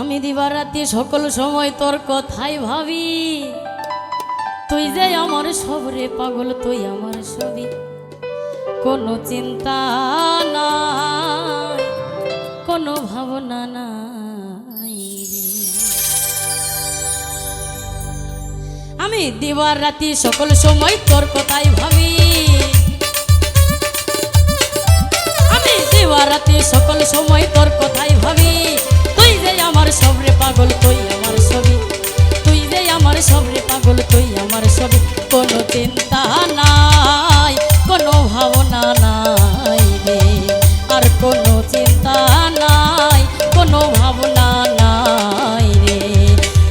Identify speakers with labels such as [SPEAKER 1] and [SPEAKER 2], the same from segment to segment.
[SPEAKER 1] আমি দিবারাতি সকল সময় তোর কথাই ভাবি। তুই যে আমার সবরে পাগল, তুই আমার ছবি কোনো চিন্তা নাই, কোনো ভাবনা রে। আমি দিবার রাতি সকল সময় তোর কথাই ভাবি। আমি দিবার রাতি সকল সময় তোর কথাই ভাবি। সবরে পাগল তুই আমার ছবি। তুই যে আমার সবরে পাগল তুই আমার ছবি। কোনো চিন্তা নাই, কোনো ভাবনা নাই রে। আর কোনো চিন্তা নাই, কোনো ভাবনা নাই রে।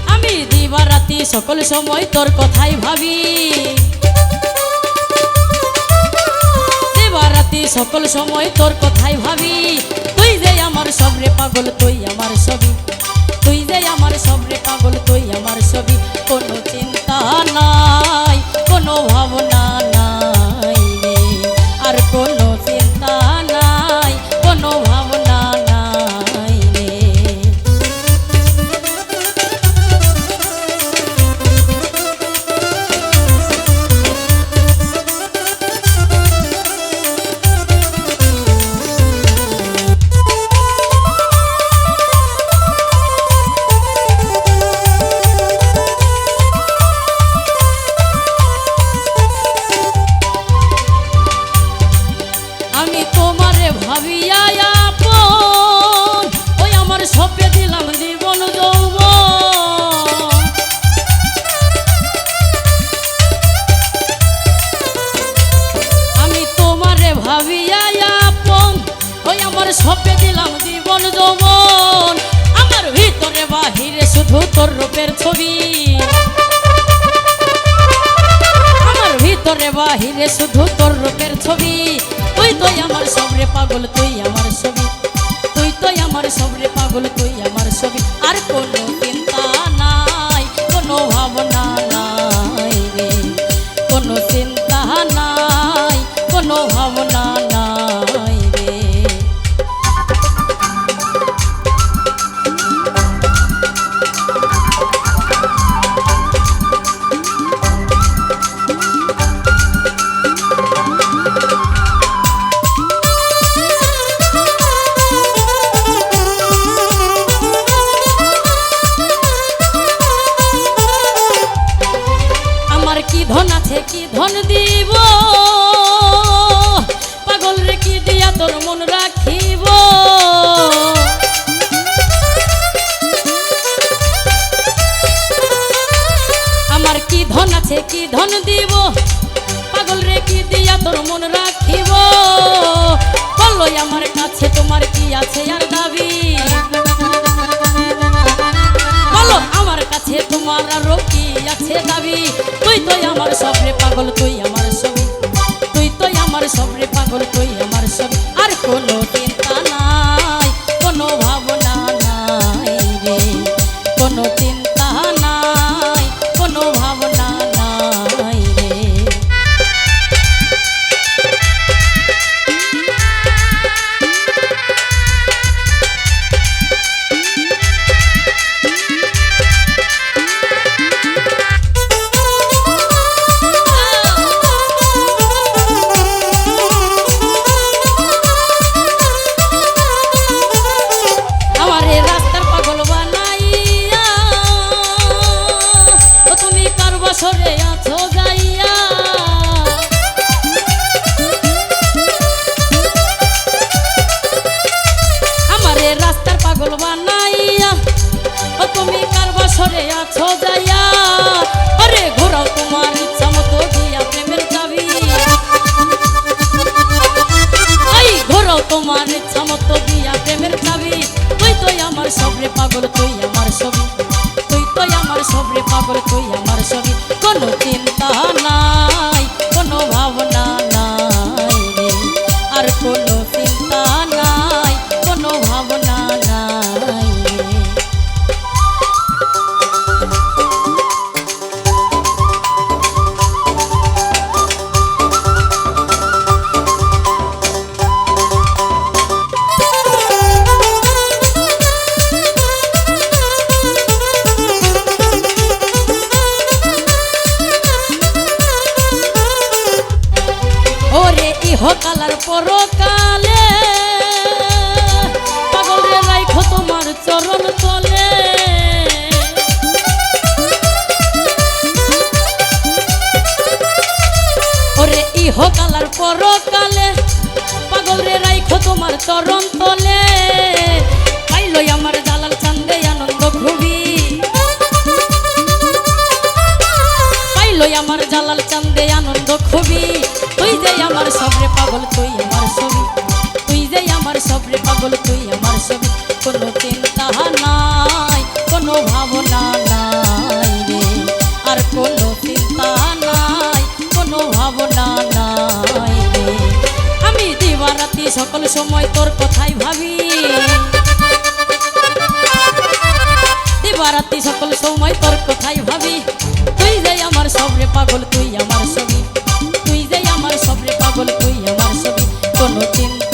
[SPEAKER 1] আমি দিবার রাতি সকল সময় তোর কথাই ভাবি। সকল সময় তোর কথাই ভাবি। তুই যে আমার সবরে পাগল, তুই আমার ছবি। তুই যে আমার সবরে পাগল সপে দিলাম জীবন যৌবন। আমার ভিতরে বাহিরে শুধু তোর রূপের ছবি। আমার ভিতরে বাহিরে শুধু তোর রূপের ছবি। তুই তো আমার সবরে পাগল তুই আমার সবি তুই তো আমার সবরে পাগল তুই পাগল রে দিয়া তোর মন রাখিব? বলো, আমার কাছে তোমার কি আছে আর দাবি? বলো, আমার কাছে তোমার আরও কি আছে দাবি? তুই তো আমার সবরে পাগল, তুই আমার ছবি। তুই তো আমার সবরে পাগল, তুই আমার ছবি। আর কোনো বছরে আছো যাইয়া। আরে ঘোরাও তোমার ইচ্ছা মতো দিয়া প্রেমের চাবি। এই ঘোরো তোমার ইচ্ছা মতো দিয়া প্রেমের চাবি। তুই তো আমার সবরে পাগল, তুই আমার ছবি। তুই তো আমার সবরে পাগল, তুই আমার ছবি। কালার পরকালে পাগল রে রাইখো তোমার চরণ তলে। পাইলই আমার জালাল চান্দে আনন্দ খুবই পাইলই আমার জালাল চান্দে আনন্দ খুবই তুই যে আমার সবরে পাগল, তুই আমার ছবি। তুই যে আমার সবরে পাগল, তুই আমার ছবি। কোনো চিন্তা নাই। সকল সময় তোর কথাই ভাবি। দিবারাতি সকল সময় তোর কথাই ভাবি। তুই যাই আমার সবরে পাগল, তুই আমার ছবি। তুই যাই আমার সবরে পাগল, তুই আমার ছবি। কোনো চিন্তা